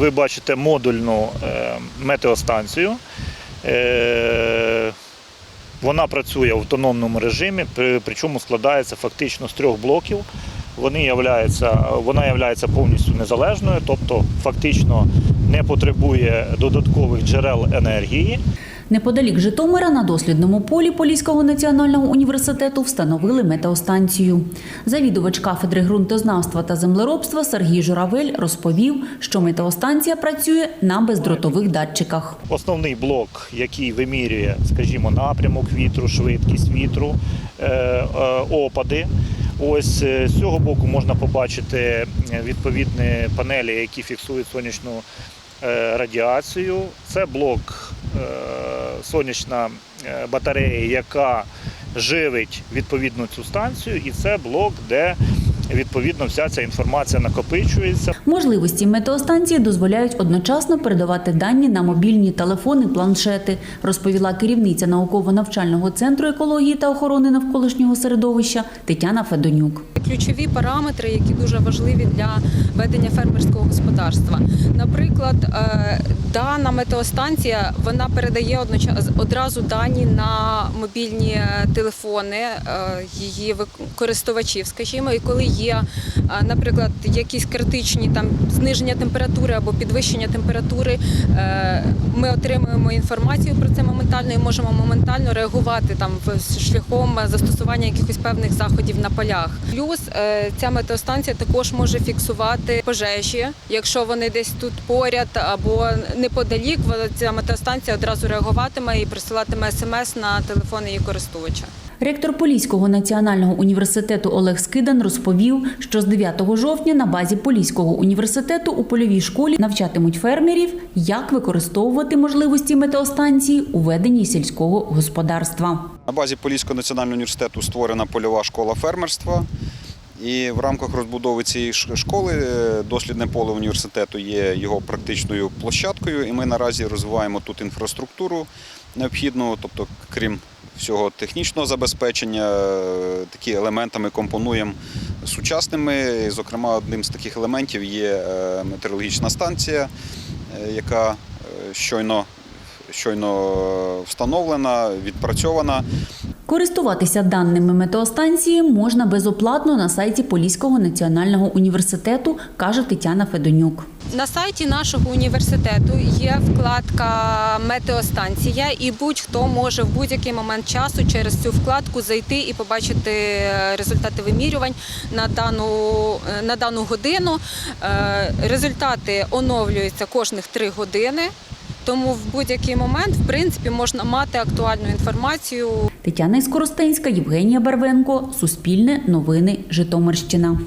ви бачите модульну е, метеостанцію. Е, Вона працює в автономному режимі, при- причому складається фактично з трьох блоків. Вони являються, вона є повністю незалежною, тобто фактично не потребує додаткових джерел енергії. Неподалік Житомира на дослідному полі Поліського національного університету встановили метеостанцію. Завідувач кафедри ґрунтознавства та землеробства Сергій Журавель розповів, що метеостанція працює на бездротових датчиках. Основний блок, який вимірює, скажімо, напрямок вітру, швидкість вітру, е, е, опади. Ось е, з цього боку можна побачити відповідні панелі, які фіксують сонячну радіацію. Це блок е, сонячна е, батарея, яка живить відповідно цю станцію, і це блок, де відповідно вся ця інформація накопичується. Можливості метеостанції дозволяють одночасно передавати дані на мобільні телефони, планшети, розповіла керівниця науково-навчального центру екології та охорони навколишнього середовища Тетяна Федонюк. Ключові параметри, які дуже важливі для ведення фермерського господарства. Наприклад, е, дана метеостанція вона передає одразу дані на мобільні е, телефони е, її користувачів, скажімо, і коли є, наприклад, якісь критичні там зниження температури або підвищення температури, ми отримуємо інформацію про це моментально і можемо моментально реагувати там шляхом застосування якихось певних заходів на полях. Плюс е, ця метеостанція також може фіксувати пожежі, якщо вони десь тут поряд або неподалік. вона- Ця метеостанція одразу реагуватиме і присилатиме смс на телефон її користувача. Ректор Поліського національного університету Олег Скидан розповів, що з 9 жовтня на базі Поліського університету у польовій школі навчатимуть фермерів, як використовувати можливості метеостанції у веденні сільського господарства. На базі Поліського національного університету створена польова школа фермерства. І в рамках розбудови цієї школи е, дослідне поле університету є його практичною площадкою. І ми наразі розвиваємо тут інфраструктуру необхідну, тобто, крім всього технічного забезпечення, е, такі елементи ми компонуємо сучасними. Зокрема, одним з таких елементів є е, метеорологічна станція, яка щойно, щойно встановлена, відпрацьована. Користуватися даними метеостанції можна безоплатно на сайті Поліського національного університету, каже Тетяна Федонюк. На сайті нашого університету є вкладка Метеостанція, і будь-хто може в будь-який момент часу через цю вкладку зайти і побачити е, результати вимірювань на дану, е, на дану годину. Е, Результати оновлюються кожних три години. Тому в будь-який момент, в принципі, можна мати актуальну інформацію Тетяна Іскоростенська, Євгенія Барвенко, Суспільне новини, Житомирщина.